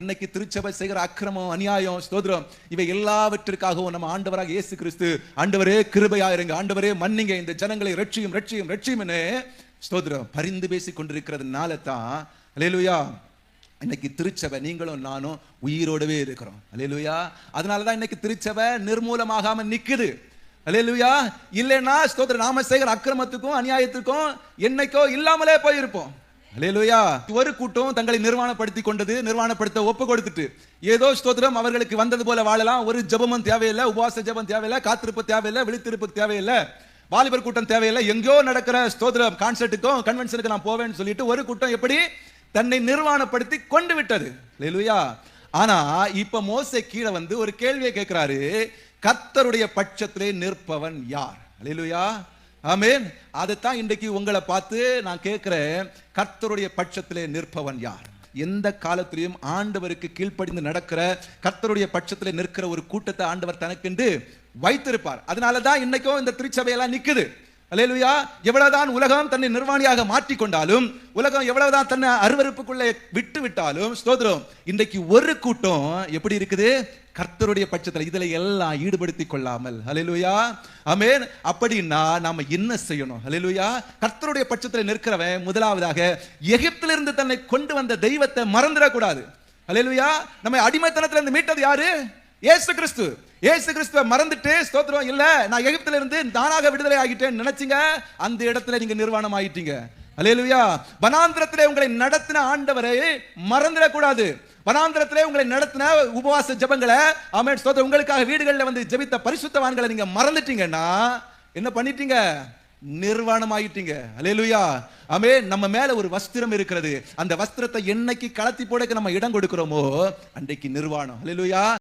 இன்னைக்கு திருச்சபை செய்கிற அக்கிரமம் அநியாயம் ஸ்தோத்திரம் இவை எல்லாவற்றிற்காகவும் நம்ம ஆண்டவராக இயேசு கிறிஸ்து ஆண்டவரே கிருபையாயிருங்க ஆண்டவரே மன்னிங்க இந்த ஜனங்களை ரட்சியும் ரட்சியும் ரட்சியும்னு ஸ்தோத்திரம் பரிந்து பேசி கொண்டிருக்கிறதுனால தான் அல்லேலூயா இன்னைக்கு திருச்சபை நீங்களும் நானும் உயிரோடவே இருக்கிறோம் அலேலுயா அதனால தான் இன்னைக்கு திருச்சபை நிர்மூலமாகாம நிக்குது அலேலுயா இல்லைன்னா ஸ்தோத்திரம் நாம செய்கிற அக்கிரமத்துக்கும் அநியாயத்துக்கும் என்னைக்கோ இல்லாமலே போயிருப்போம். அல்லேலூயா ஒரு கூட்டம் தங்களை நிர்வாணப்படுத்தி கொண்டது நிர்வாணப்படுத்த ஒப்பு கொடுத்துட்டு ஏதோ ஸ்தோத்திரம் அவர்களுக்கு வந்தது போல வாழலாம். ஒரு ஜெபமும் தேவையில்லை உபவாச ஜெபம் தேவையில்லை காத்திருப்பு தேவையில்லை விழித்திருப்பு தேவையில்லை வாலிபர் கூட்டம் தேவையில்லை எங்கேயோ நடக்கிற ஸ்தோத்திரம் கான்சர்ட்டுக்கும் கன்வென்ஷனுக்கு நான் போவேன்னு சொல்லிட்டு ஒரு கூட்டம் எப்படி? தன்னை நிர்வாணப்படுத்தி கொண்டு விட்டது. அல்லேலூயா ஆனா இப்ப மோசை கீழே வந்து ஒரு கேள்வியை கேட்கிறாரு கத்தருடைய பட்சத்திலே நிற்பவன் யார்? அல்லேலூயா ஆமென். அதைத்தான் இன்றைக்கு உங்களை பார்த்து நான் கேட்கிறேன். கர்த்தருடைய பட்சத்திலே நிற்பவன் யார்? எந்த காலத்திலையும் ஆண்டவருக்கு கீழ்ப்படிந்து நடக்கிற கர்த்தருடைய பட்சத்தில் நிற்கிற ஒரு கூட்டத்தை ஆண்டவர் தனக்கென்று வைத்திருப்பார். அதனால தான் இன்னைக்கும் இந்த திருச்சபையெல்லாம் நிக்குது. அல்லேலூயா எவ்வளவுதான் உலகம் தன்னை நிர்வாணியாக மாற்றிக்கொண்டாலும் உலகம் எவ்வளவுதான் தன்னை அருவருப்புக்குள்ளே விட்டு விட்டாலும் ஸ்தோத்திரம் இன்றைக்கு ஒரு கூட்டம் எப்படி இருக்குது? கர்த்தருடைய பட்சத்தில் இதுல எல்லாம் ஈடுபடுத்தி கொள்ளாமல். ஹalleluya ஆமென். அப்படின்னா நாம என்ன செய்யணும்? ஹalleluya கர்த்தருடைய பட்சத்தில் நிற்கிறவன் முதலாவதாக எகிப்திலிருந்து தன்னை கொண்டு வந்த தெய்வத்தை மறந்துடக்கூடாது. ஹalleluya நம்ம அடிமைத்தனத்துல இருந்து மீட்டது யாரு? ஏசு கிறிஸ்து. இயேசு கிறிஸ்துவை மறந்துட்டு ஸ்தோத்திரம். இல்ல நான் எகிப்துல இருந்து தானாக விடுதலை ஆகிட்டேன்னு நினைச்சீங்க. அந்த இடத்துல நீங்க நிர்வாணம் ஆயிட்டீங்க. அல்லேலூயா. வனாந்திரத்திலே உங்களை நடத்தின ஆண்டவரை மறந்துடக்கூடாது. வனாந்திரத்திலே உங்களை நடத்தின உபவாச ஜெபங்களை ஆமென் ஸ்தோத்திரம். உங்களுக்காக வீடுகளில் வந்து ஜெபித்த பரிசுத்தவான்களை நீங்க மறந்துட்டீங்கன்னா என்ன பண்ணிட்டீங்க? நிர்வாணம் ஆயிட்டீங்க. அலையலுயா ஆமே நம்ம மேல ஒரு வஸ்திரம் இருக்கிறது. அந்த வஸ்திரத்தை என்னைக்கு கலத்தி போடக்கு நம்ம இடம் கொடுக்கிறோமோ அன்றைக்கு நிர்வாணம். அலையலுயா